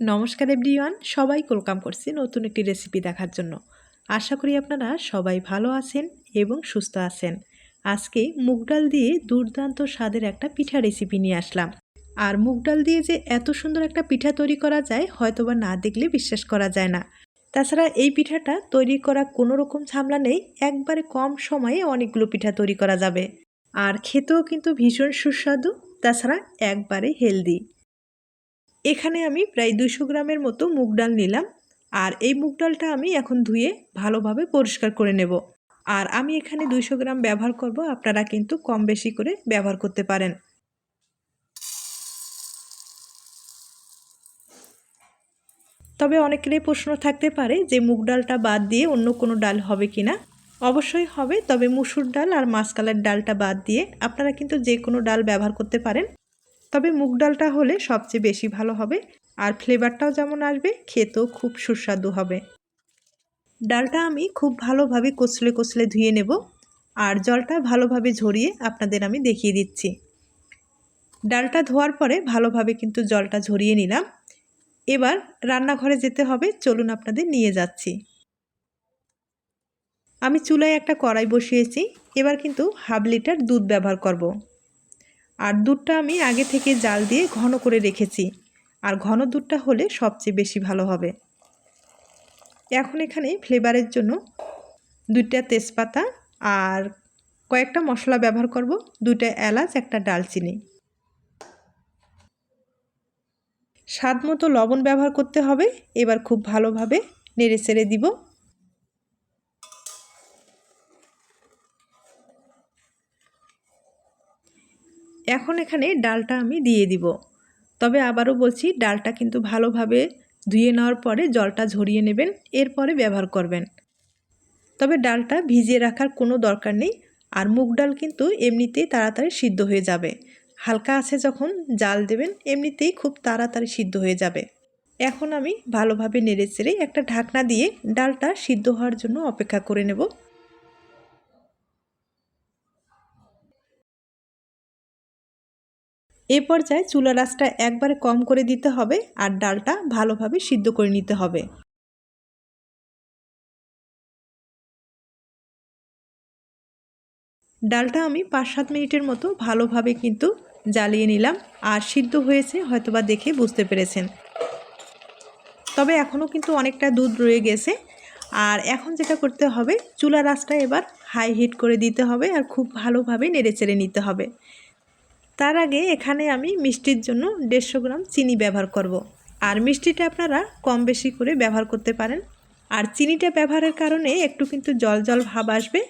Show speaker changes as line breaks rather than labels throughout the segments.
নমস্কার এভরিওয়ান সবাই কোলকাম করছি নতুন একটি রেসিপি দেখার জন্য। আশা করি আপনারা সবাই ভালো আছেন এবং সুস্থ আছেন। আজকে মুগ ডাল দিয়ে দুর্দান্ত স্বাদের একটা পিঠা রেসিপি নিয়ে আসলাম। আর মুগ ডাল দিয়ে যে এত সুন্দর একটা পিঠা তৈরি করা যায়, হয়তোবা না দেখলে বিশ্বাস করা যায় না। তাছাড়া এই পিঠাটা তৈরি করা কোনো রকম ঝামেলা নেই, একবারে কম সময়ে অনেকগুলো পিঠা তৈরি করা যাবে। আর খেতেও কিন্তু ভীষণ সুস্বাদু, তাছাড়া একবারে হেলদি এখানে আমি প্রায় দুশো গ্রামের মতো মুগ ডাল নিলাম, আর এই মুগ ডালটা আমি এখন ধুয়ে ভালোভাবে পরিষ্কার করে নেব। আর আমি এখানে দুইশো গ্রাম ব্যবহার করব, আপনারা কিন্তু কম বেশি করে ব্যবহার করতে পারেন। তবে অনেকেরই প্রশ্ন থাকতে পারে যে মুগ ডালটা বাদ দিয়ে অন্য কোনো ডাল হবে কি না অবশ্যই হবে, তবে মুসুর ডাল আর মাসকালের ডালটা বাদ দিয়ে আপনারা কিন্তু যে কোনো ডাল ব্যবহার করতে পারেন। তবে মুগ ডালটা হলে সবচেয়ে বেশি ভালো হবে। আর ফ্লেভারটাও যেমন আসবে, খেতেও খুব সুস্বাদু হবে। ডালটা আমি খুব ভালোভাবে কচলে কচলে ধুয়ে নেব। আর জলটা ভালোভাবে ঝরিয়ে আপনাদের আমি দেখিয়ে দিচ্ছি। ডালটা ধোয়ার পরে ভালোভাবে কিন্তু জলটা ঝরিয়ে নিলাম। এবার রান্নাঘরে যেতে হবে, চলুন আপনাদের নিয়ে যাচ্ছি। আমি চুলায় একটা কড়াই বসিয়েছি। এবার কিন্তু হাফ লিটার দুধ ব্যবহার করব। আর দুধটা আমি আগে থেকে জাল দিয়ে ঘন করে রেখেছি। আর ঘন দুধটা হলে সবচেয়ে বেশি ভালো হবে। এখন এখানে ফ্লেভারের জন্য দুইটা তেজপাতা আর কয়েকটা মশলা ব্যবহার করব, দুইটা এলাচ, একটা ডালচিনি। স্বাদ মতো লবণ ব্যবহার করতে হবে, এবার খুব ভালোভাবে নেড়ে চেড়ে দিব। এখন এখানে ডালটা আমি দিয়ে দিব। তবে আবারও বলছি, ডালটা কিন্তু ভালোভাবে ধুয়ে নেওয়ার পরে জলটা ঝরিয়ে নেবেন, এরপরে ব্যবহার করবেন। তবে ডালটা ভিজিয়ে রাখার কোনো দরকার নেই, আর মুগ ডাল কিন্তু এমনিতেই তাড়াতাড়ি সিদ্ধ হয়ে যাবে। হালকা আছে যখন জাল দেবেন, এমনিতেই খুব তাড়াতাড়ি সিদ্ধ হয়ে যাবে। এখন আমি ভালোভাবে নেড়ে চেড়ে একটা ঢাকনা দিয়ে ডালটা সিদ্ধ হওয়ার জন্য অপেক্ষা করে নেব। এ পর্যায়ে চুলা রাসটা একবারে কম করে দিতে হবে আর ডালটা ভালোভাবে সিদ্ধ করে নিতে হবে। ডালটা আমি পাঁচ সাত মিনিটের মতো ভালোভাবে কিন্তু জ্বালিয়ে নিলাম আর সিদ্ধ হয়েছে হয়তোবা দেখে বুঝতে পেরেছেন। তবে এখনও কিন্তু অনেকটা দুধ রয়ে গেছে আর এখন যেটা করতে হবে, চুলা রাসটা এবার হাই হিট করে দিতে হবে আর খুব ভালোভাবে নেড়ে চেড়ে নিতে হবে। তার আগে এখানে আমি মিষ্টির জন্য দেড়শো গ্রাম চিনি ব্যবহার করব। আর মিষ্টিটা আপনারা কম বেশি করে ব্যবহার করতে পারেন। আর চিনিটা ব্যবহারের কারণে একটু কিন্তু জল জল ভাব আসবে।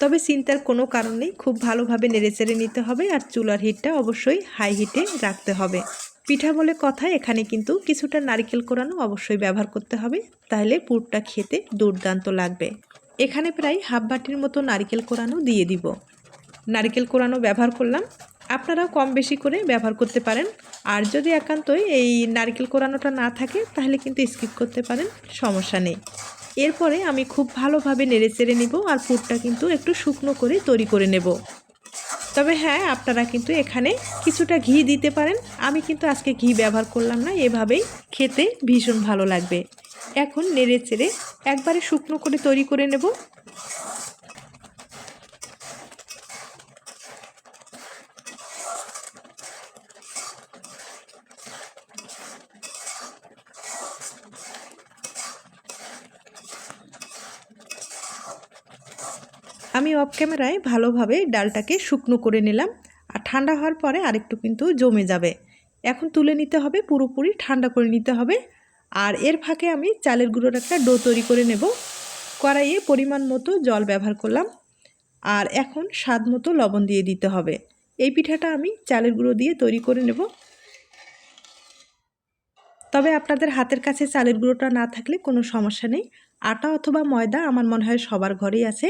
তবে চিন্তার কোনো কারণ নেই, খুব ভালোভাবে নেড়েচেড়ে নিতে হবে আর চুলার হিটটা অবশ্যই হাই হিটে রাখতে হবে। পিঠা বলে কথা, এখানে কিন্তু কিছুটা নারিকেল কোরানো অবশ্যই ব্যবহার করতে হবে। তাহলে পুরটা খেতে দুর্দান্ত লাগবে। এখানে প্রায় হাফ বাটির মতো নারিকেল কোরানো দিয়ে দিব। নারিকেল কোরানো ব্যবহার করলাম। আপনারাও কম বেশি করে ব্যবহার করতে পারেন। আর যদি একান্তই এই নারকেল কোরানোটা না থাকে, তাহলে কিন্তু স্কিপ করতে পারেন, সমস্যা নেই। এরপরে আমি খুব ভালোভাবে নেড়ে চেড়ে নেব আর পুরটা কিন্তু একটু শুকনো করে তৈরি করে নেব। তবে হ্যাঁ আপনারা কিন্তু এখানে কিছুটা ঘি দিতে পারেন। আমি কিন্তু আজকে ঘি ব্যবহার করলাম না, এভাবেই খেতে ভীষণ ভালো লাগবে। এখন নেড়ে চেড়ে একবারে শুকনো করে তৈরি করে নেব। আমি অফ ক্যামেরায় ভালোভাবে ডালটাকে শুকনো করে নিলাম আর ঠান্ডা হওয়ার পরে আরেকটু কিন্তু জমে যাবে। এখন তুলে নিতে হবে, পুরোপুরি ঠান্ডা করে নিতে হবে। আর এর ফাঁকে আমি চালের গুঁড়োর একটা ডো তৈরি করে নেব। কড়াইয়ে পরিমাণ মতো জল ব্যবহার করলাম। আর এখন স্বাদ মতো লবণ দিয়ে দিতে হবে। এই পিঠাটা আমি চালের গুঁড়ো দিয়ে তৈরি করে নেব। তবে আপনাদের হাতের কাছে চালের গুঁড়োটা না থাকলে কোনো সমস্যা নেই। আটা অথবা ময়দা আমার মনে হয় সবার ঘরেই আছে।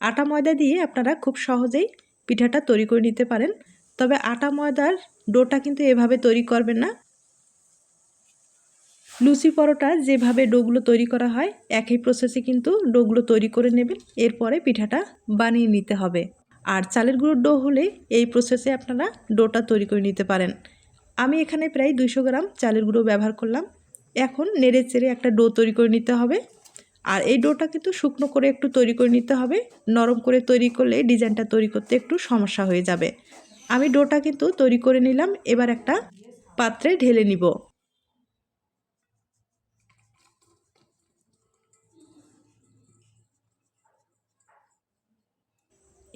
আটা ময়দা দিয়ে আপনারা খুব সহজেই পিঠাটা তৈরি করে নিতে পারেন। তবে আটা ময়দার ডোটা কিন্তু এভাবে তৈরি করবেন না। লুচি পরোটা যেভাবে ডোগুলো তৈরি করা হয়, একই প্রসেসে কিন্তু ডোগুলো তৈরি করে নেবেন। এরপরে পিঠাটা বানিয়ে নিতে হবে। আর চালের গুঁড়োর ডো হলে এই প্রসেসে আপনারা ডোটা তৈরি করে নিতে পারেন। আমি এখানে প্রায় দুশো গ্রাম চালের গুঁড়ো ব্যবহার করলাম। এখন নেড়ে চেড়ে একটা ডো তৈরি করে নিতে হবে। আর এই ডোটা কিন্তু শুকনো করে একটু তৈরি করে নিতে হবে। নরম করে তৈরি করলে ডিজাইনটা তৈরি করতে একটু সমস্যা হয়ে যাবে। আমি ডোটা কিন্তু তৈরি করে নিলাম। এবার একটা পাত্রে ঢেলে নিব।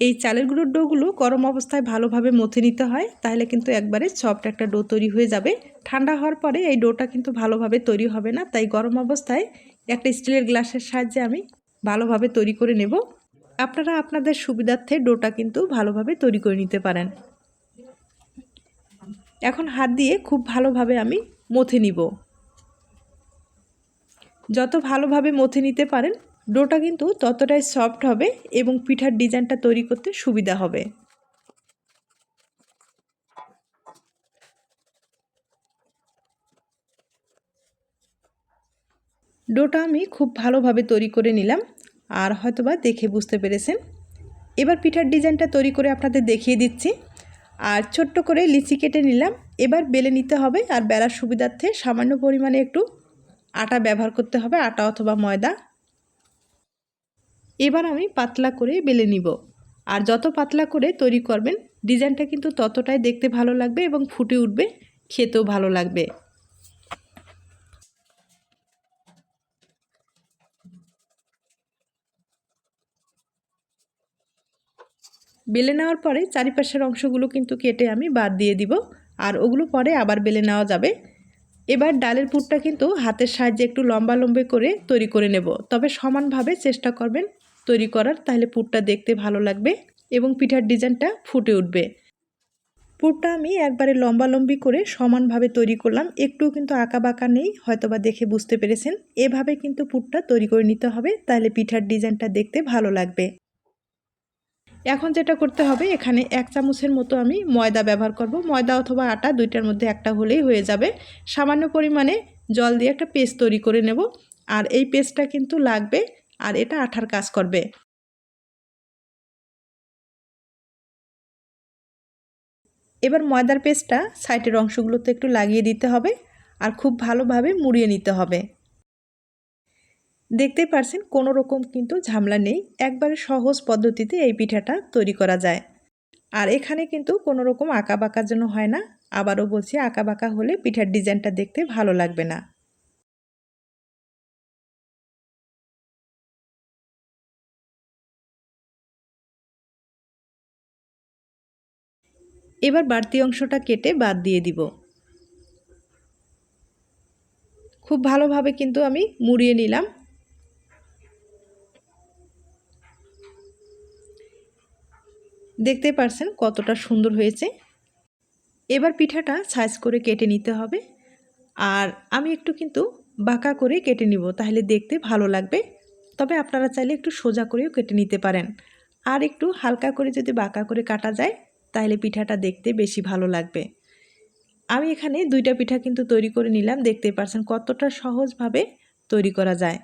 এই চালের গুঁড়োর ডোগুলো গরম অবস্থায় ভালোভাবে মথে নিতে হয়, তাহলে কিন্তু একবারে সফট একটা ডো তৈরি হয়ে যাবে। ঠান্ডা হওয়ার পরে এই ডোটা কিন্তু ভালোভাবে তৈরি হবে না, তাই গরম অবস্থায় একটা স্টিলের গ্লাসের সাহায্যে আমি ভালোভাবে তৈরি করে নেব। আপনারা আপনাদের সুবিধার্থে ডোটা কিন্তু ভালোভাবে তৈরি করে নিতে পারেন। এখন হাত দিয়ে খুব ভালোভাবে আমি মথে নিব। যত ভালোভাবে মথে নিতে পারেন ডোটা কিন্তু ততটাই সফট হবে এবং পিঠার ডিজাইনটা তৈরি করতে সুবিধা হবে। ডোটা আমি খুব ভালোভাবে তৈরি করে নিলাম, আর হয়তোবা দেখে বুঝতে পেরেছেন। এবার পিঠার ডিজাইনটা তৈরি করে আপনাদের দেখিয়ে দিচ্ছি। আর ছোট্ট করে লিচি কেটে নিলাম। এবার বেলে নিতে হবে, আর বেলার সুবিধার্থে সামান্য পরিমাণে একটু আটা ব্যবহার করতে হবে, আটা অথবা ময়দা। এবার আমি পাতলা করে বেলে নিব। আর যত পাতলা করে তৈরি করবেন, ডিজাইনটা কিন্তু ততটাই দেখতে ভালো লাগবে এবং ফুটে উঠবে, খেতেও ভালো লাগবে। বেলে নেওয়ার পরে চারিপাশের অংশগুলো কিন্তু কেটে আমি বাদ দিয়ে দিব, আর ওগুলো পরে আবার বেলে নেওয়া যাবে। এবার ডালের পুরটা কিন্তু হাতের সাহায্যে একটু লম্বা লম্বে করে তৈরি করে নেব, তবে সমানভাবে চেষ্টা করবেন তৈরি করার, তাহলে পুরটা দেখতে ভালো লাগবে এবং পিঠার ডিজাইনটা ফুটে উঠবে। পুরটা আমি একবারে লম্বা লম্বি করে সমানভাবে তৈরি করলাম। একটুও কিন্তু আঁকা বাঁকা নেই, হয়তোবা দেখে বুঝতে পেরেছেন। এভাবে কিন্তু পুরটা তৈরি করে নিতে হবে, তাহলে পিঠার ডিজাইনটা দেখতে ভালো লাগবে। এখন যেটা করতে হবে, এখানে এক চামচের মতো আমি ময়দা ব্যবহার করব। ময়দা অথবা আটা দুইটার মধ্যে একটা হলেই হয়ে যাবে। সামান্য পরিমাণে জল দিয়ে একটা পেস্ট তৈরি করে নেব। আর এই পেস্টটা কিন্তু লাগবে আর এটা আঠার কাজ করবে। এবার ময়দার পেস্টটা সাইডের অংশগুলোতে একটু লাগিয়ে দিতে হবে আর খুব ভালোভাবে মুড়িয়ে নিতে হবে। দেখতেই পারছেন কোনো রকম কিন্তু ঝামেলা নেই, একবারে সহজ পদ্ধতিতে এই পিঠাটা তৈরি করা যায়। আর এখানে কিন্তু কোনো রকম আঁকা বাঁকার জন্য হয় না, আবারও বলছি আঁকা বাঁকা হলে পিঠার ডিজাইনটা দেখতে ভালো লাগবে না। এবার বাড়তি অংশটা কেটে বাদ দিয়ে দিব। খুব ভালোভাবে কিন্তু আমি মুড়িয়ে নিলাম। দেখতে পারছেন কতটা সুন্দর হয়েছে। এবার পিঠাটা সাইজ করে কেটে নিতে হবে। আর আমি একটু কিন্তু বাঁকা করে কেটে নিব, তাহলে দেখতে ভালো লাগবে। তবে আপনারা চাইলে একটু সোজা করেও কেটে নিতে পারেন। আর একটু হালকা করে যদি বাঁকা করে কাটা যায় তাহলে পিঠাটা দেখতে বেশি ভালো লাগবে। আমি এখানে দুইটা পিঠা কিন্তু তৈরি করে নিলাম, দেখতে পারছেন কতটা সহজভাবে তৈরি করা যায়।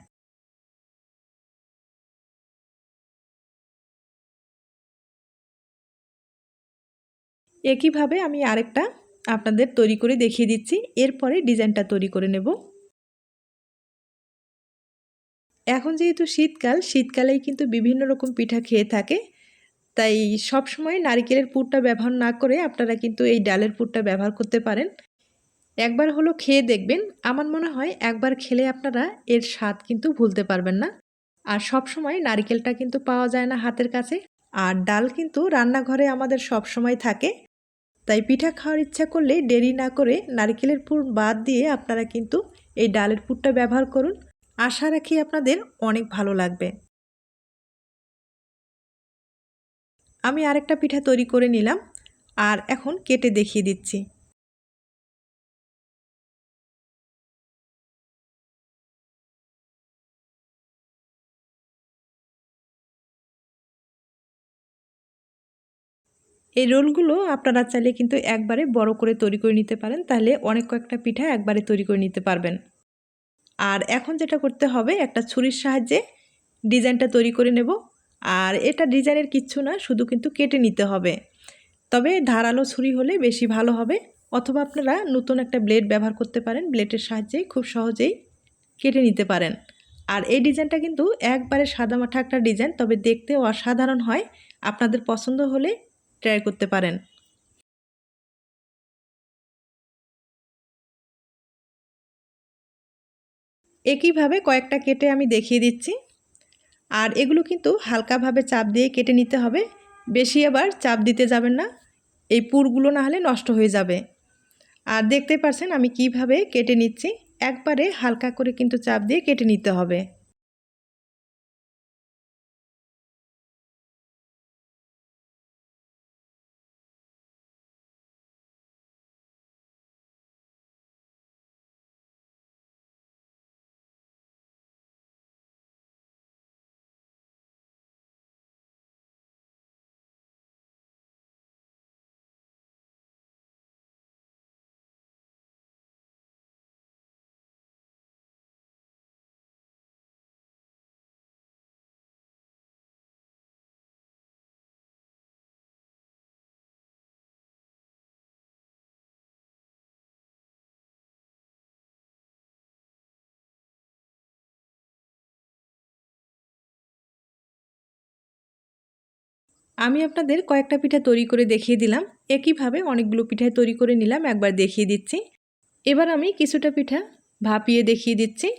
একইভাবে আমি আরেকটা আপনাদের তৈরি করে দেখিয়ে দিচ্ছি, এরপরে ডিজাইনটা তৈরি করে নেব। এখন যেহেতু শীতকাল, শীতকালেই কিন্তু বিভিন্ন রকম পিঠা খেয়ে থাকে তাই সব সময় নারিকেলের পুরটা ব্যবহার না করে আপনারা কিন্তু এই ডালের পুরটা ব্যবহার করতে পারেন। একবার হলো খেয়ে দেখবেন, আমার মনে হয় একবার খেলে আপনারা এর স্বাদ কিন্তু ভুলতে পারবেন না। আর সব সময় নারিকেলটা কিন্তু পাওয়া যায় না হাতের কাছে, আর ডাল কিন্তু রান্নাঘরে আমাদের সব সময় থাকে। তাই পিঠা খাওয়ার ইচ্ছা করলে দেরি না করে নারকেলের পুর বাদ দিয়ে আপনারা কিন্তু এই ডালের পুরটা ব্যবহার করুন। আশা রাখি আপনাদের অনেক ভালো লাগবে। আমি আরেকটা পিঠা তৈরি করে নিলাম আর এখন কেটে দেখিয়ে দিচ্ছি। এই রোলগুলো আপনারা চাইলে কিন্তু একবারে বড় করে তৈরি করে নিতে পারেন, তাহলে অনেক কয়েকটা পিঠা একবারে তৈরি করে নিতে পারবেন। আর এখন যেটা করতে হবে, একটা ছুরির সাহায্যে ডিজাইনটা তৈরি করে নেব। আর এটা ডিজাইনের কিচ্ছু না, শুধু কিন্তু কেটে নিতে হবে। তবে ধারালো ছুরি হলে বেশি ভালো হবে। অথবা আপনারা নতুন একটা ব্লেড ব্যবহার করতে পারেন, ব্লেডের সাহায্যে খুব সহজেই কেটে নিতে পারেন। আর এই ডিজাইনটা কিন্তু একবারে সাদামাঠা একটা ডিজাইন, তবে দেখতে অসাধারণ হয়। আপনাদের পছন্দ হলে ট্রাই করতে পারেন। একইভাবে কয়েকটা কেটে আমি দেখিয়ে দিচ্ছি। আর এগুলো কিন্তু হালকাভাবে চাপ দিয়ে কেটে নিতে হবে। বেশি আবার চাপ দিতে যাবেন না। এই পুরগুলো না হলে নষ্ট হয়ে যাবে। আর দেখতে পাচ্ছেন আমি কীভাবে কেটে নিচ্ছি? একবারে হালকা করে কিন্তু চাপ দিয়ে কেটে নিতে হবে। আমি আপনাদের কয়েকটা পিঠা তৈরি করে দেখিয়ে দিলাম। একইভাবে অনেকগুলো পিঠায় তৈরি করে নিলাম, একবার দেখিয়ে দিচ্ছি। এবার আমি কিছুটা পিঠা ভাপিয়ে দেখিয়ে দিচ্ছি।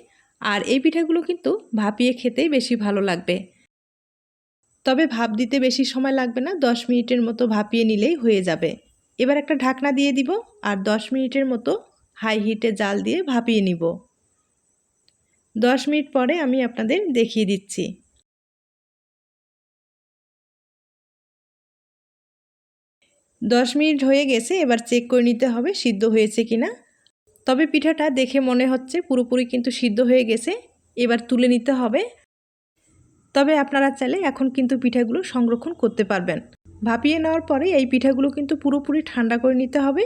আর এই পিঠাগুলো কিন্তু ভাপিয়ে খেতেই বেশি ভালো লাগবে। তবে ভাপ দিতে বেশি সময় লাগবে না, দশ মিনিটের মতো ভাপিয়ে নিলেই হয়ে যাবে। এবার একটা ঢাকনা দিয়ে দিব আর দশ মিনিটের মতো হাই হিটে জাল দিয়ে ভাপিয়ে নিব। দশ মিনিট পরে আমি আপনাদের দেখিয়ে দিচ্ছি। দশ মিনিট হয়ে গেছে, এবার চেক করে নিতে হবে সিদ্ধ হয়েছে কি না তবে পিঠাটা দেখে মনে হচ্ছে পুরোপুরি কিন্তু সিদ্ধ হয়ে গেছে, এবার তুলে নিতে হবে। তবে আপনারা চাইলে এখন কিন্তু পিঠাগুলো সংরক্ষণ করতে পারবেন। ভাপিয়ে নেওয়ার পরে এই পিঠাগুলো কিন্তু পুরোপুরি ঠান্ডা করে নিতে হবে।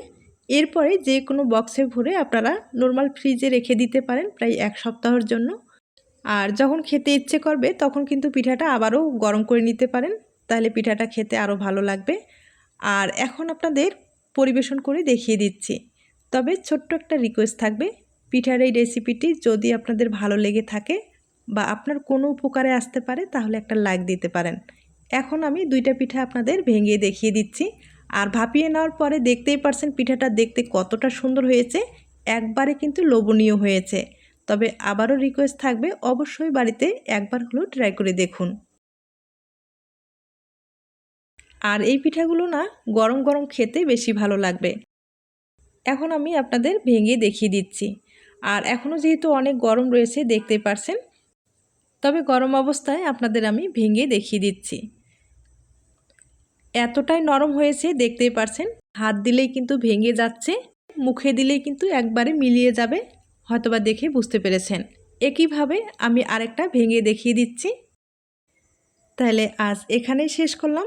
এরপরে যে কোনো বক্সে ভরে আপনারা নর্মাল ফ্রিজে রেখে দিতে পারেন প্রায় এক সপ্তাহের জন্য। আর যখন খেতে ইচ্ছে করবে, তখন কিন্তু পিঠাটা আবারও গরম করে নিতে পারেন। তাহলে পিঠাটা খেতে আরও ভালো লাগবে। আর এখন আপনাদের পরিবেশন করে দেখিয়ে দিচ্ছি। তবে ছোট্ট একটা রিকোয়েস্ট থাকবে, পিঠার এই রেসিপিটি যদি আপনাদের ভালো লেগে থাকে বা আপনার কোনো উপকারে আসতে পারে, তাহলে একটা লাইক দিতে পারেন। এখন আমি দুইটা পিঠা আপনাদের ভেঙে দেখিয়ে দিচ্ছি। আর ভাপিয়ে নেওয়ার পরে দেখতেই পারছেন পিঠাটা দেখতে কতটা সুন্দর হয়েছে, একবারে কিন্তু লোভনীয় হয়েছে। তবে আবারও রিকোয়েস্ট থাকবে, অবশ্যই বাড়িতে একবার হলেও ট্রাই করে দেখুন। আর এই পিঠাগুলো না গরম গরম খেতে বেশি ভালো লাগবে। এখন আমি আপনাদের ভেঙে দেখিয়ে দিচ্ছি। আর এখনও যেহেতু অনেক গরম রয়েছে দেখতে পারছেন। তবে গরম অবস্থায় আপনাদের আমি ভেঙে দেখিয়ে দিচ্ছি। এতটাই নরম হয়েছে, দেখতেই পারছেন। হাত দিলেই কিন্তু ভেঙে যাচ্ছে, মুখে দিলেই কিন্তু একবারে মিলিয়ে যাবে। হয়তোবা দেখে বুঝতে পেরেছেন। একইভাবে আমি আরেকটা ভেঙে দেখিয়ে দিচ্ছি। তাহলে আজ এখানেই শেষ করলাম।